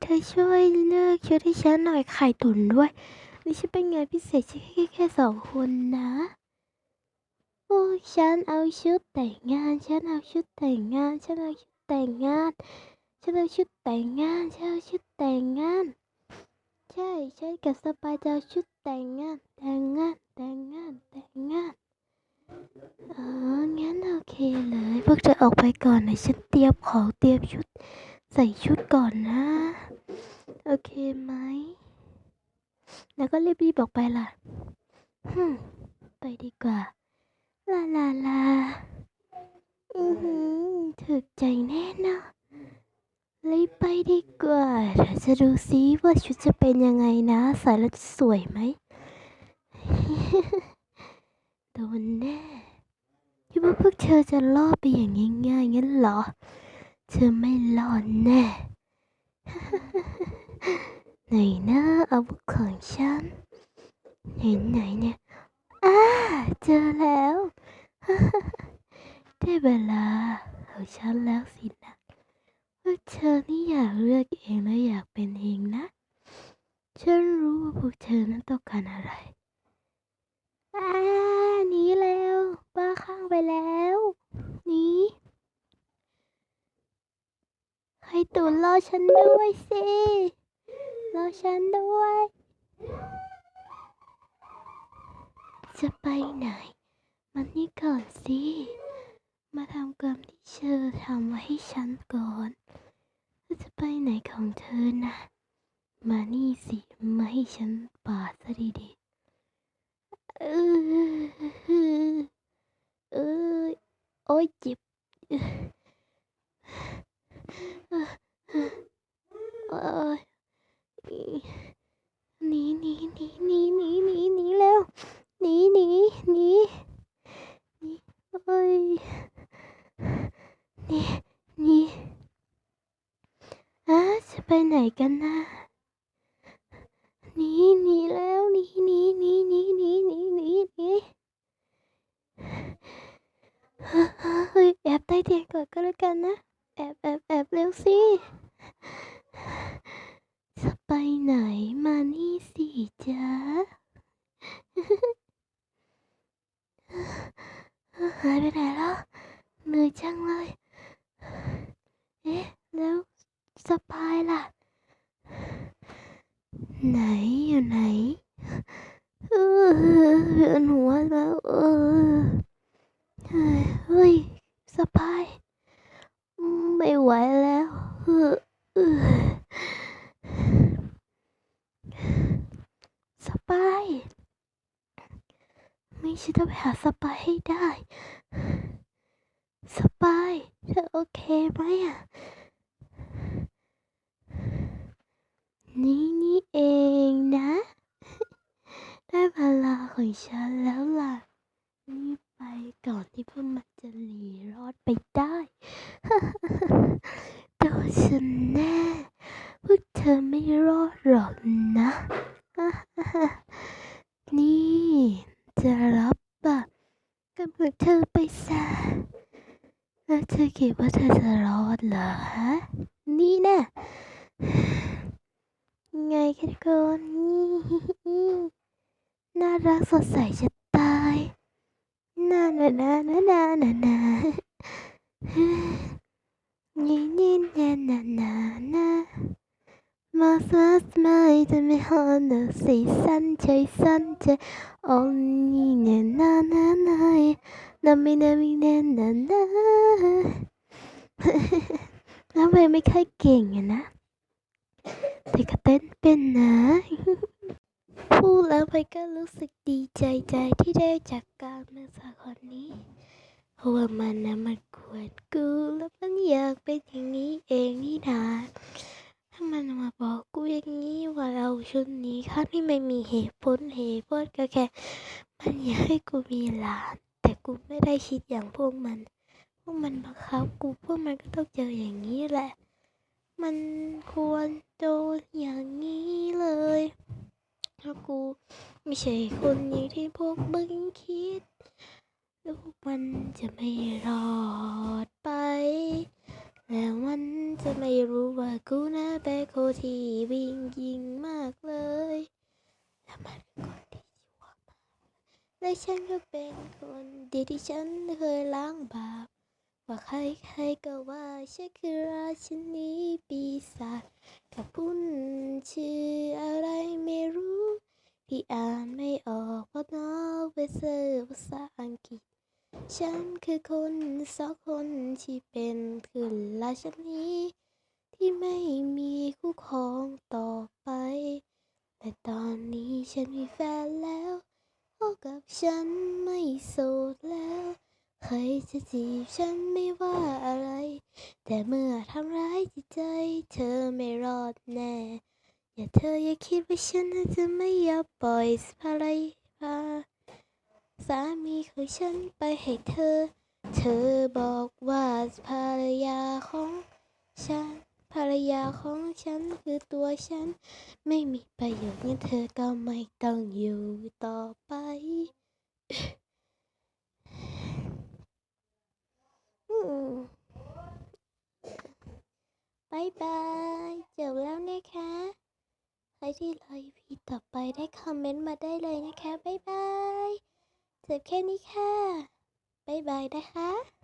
เธอช่วยเลือกชุดให้ฉันหน่อยไข่ตุ๋นด้วย นี่ฉันเป็นงานพิเศษแค่แค่แค่สองคนนะโอ้ยฉันเอาชุดแต่งงาน ฉันเอาชุดแต่งงาน ฉันเอาชุดแต่งงาน ฉันเอาชุดแต่งงาน ฉันเอาชุดแต่งงาน ใช่ฉันกับสปายจะเอาชุดแต่งงาน แต่งงาน แต่งงาน แต่งงานอ๋องั้นโอเคเลย พวกเธอออกไปก่อนนะฉันเตรียมของเตรียมชุด ใส่ชุดก่อนนะ โอเคไหม แล้วก็รีบๆออกไปล่ะฮึไปดีกว่า ลาลาลา อือหือถูกใจแน่นอนรีบไปดีกว่าเดี๋ยวจะดูซิว่าชุดจะเป็นยังไงนะ ใส่แล้วจะสวยไหมโดนแน่คิดว่าพวกเธอจะรอดไปอย่างง่ายๆงั้นเหรอ เธอไม่รอดแน่ไหนนะอาวุธของฉันเห็นไหนเนี่ยอ้าเจอแล้วได้เวลาของฉันแล้วสินะว่าเธอนี่อยากเลือกเองและอยากเป็นเองนะ ฉันรู้ว่าพวกเธอนั้นต้องการอะไรอ่าหนีแล้วบ้าข้างไปแล้วหนี ใครตุนรอฉันด้วยสิรอฉันด้วย จะไปไหน มันนี่ก่อนสิ มาทำกรรมที่เธอทำไว้ให้ฉันก่อนจะไปไหนของเธอนะ มานี่สิ มาให้ฉันปาซะดีๆ เออเออโอ้ยเจ็บ หนีหนีหนีหนีหนีหนีหนีแล้วหนีหนีหนีหนีโอ้ยหนีหนีอะจะไปไหนกันนะหนีหนีแล้วหนีหนีหนีหนีหนีหนีหนีหนีเฮ้ยแอบใต้เตียงก่อนก็แล้วกันนะแอบแอบแอบเร็วสิ ไปไหนมานี่สิจ๊ะ หายไปไหนแล้วเหนื่อยจังเลย เอ๊ะ แล้วสปายล่ะ ไหนอยู่ไหนเออเวียนหัวแล้วเออเฮ้ยเฮ้ยสปายอืมไม่ไหวแล้วเออเออสปาย ไม่ฉันต้องไปหาสปายให้ได้ สปายเธอโอเคไหมอะ นี่นี่เองนะ ได้เวลาของฉันแล้วล่ะรีบไปก่อนที่พวกมันจะหนีรอดไปได้โดนฉันแน่ พวกเธอไม่รอดหรอกนะ นี่จะรับอะ กับพวกเธอไปซะแล้วเธอคิดว่าเธอจะรอดเหรอฮะ นี่นะไงคะทุกคนนี่น่ารักสดใสจะตายน่าน่าน่าน่าน่าน่าน่านี่นี่น่าน่าน่าน่า มาสักไหมจます前で目離せ三茶三茶鬼ねななないなみなนねななแล้วเพลงไม่ค่อยเก่งอะนะแต่ก็เต้นเป็นนะพูดแล้วไปก็รู้สึกดีใจใจที่ได้จากการมาสาคนนี้เพราะว่ามันนะมันก ที่ไม่มีเหตุผลเหตุผลก็แค่ มันอยากให้กูมีหลาน แต่กูไม่ได้คิดอย่างพวกมัน พวกมันบังคับกูพวกมันก็ต้องเจออย่างนี้แหละ มันควรโดนอย่างนี้เลยถ้ากูไม่ใช่คนอย่างที่พวกมึงคิดลูกมันจะไม่รอดไป แล้วมันจะไม่รู้ว่ากูนะเป็นโคที่วิ่งยิงมากเลย แล้วมันเป็นคนที่ชั่วมาก และฉันก็เป็นคนดีที่ฉันเคยล้างบาป ว่าใครๆก็ว่าฉันคือราชินีปีศาจกับพุ่นชื่ออะไรไม่รู้ ที่อ่านไม่ออกเพราะน้องไปเซอร์ภาษาอังกฤษ ฉันคือคนสองคนที่เป็นขึ้นราชินีที่ไม่มีคู่ครองต่อไป แต่ตอนนี้ฉันมีแฟนแล้ว กับฉันไม่โสดแล้ว ใครจะจีบฉันไม่ว่าอะไร แต่เมื่อทำร้ายจิตใจ เธอไม่รอดแน่ อย่าเธออย่าคิดว่าฉันจะไม่ยอมปล่อยสภรรยาสามีของฉันไปให้เธอ เธอบอกว่าภรรยาของฉัน ภรรยาของฉันคือตัวฉัน ไม่มีประโยชน์งั้นเธอก็ไม่ต้องอยู่ต่อไป บายบาย จบแล้วนะคะ ใครที่รอ EP ต่อไปได้คอมเมนต์มาได้เลยนะคะบายบายจบแค่นี้ค่ะบายบายนะคะ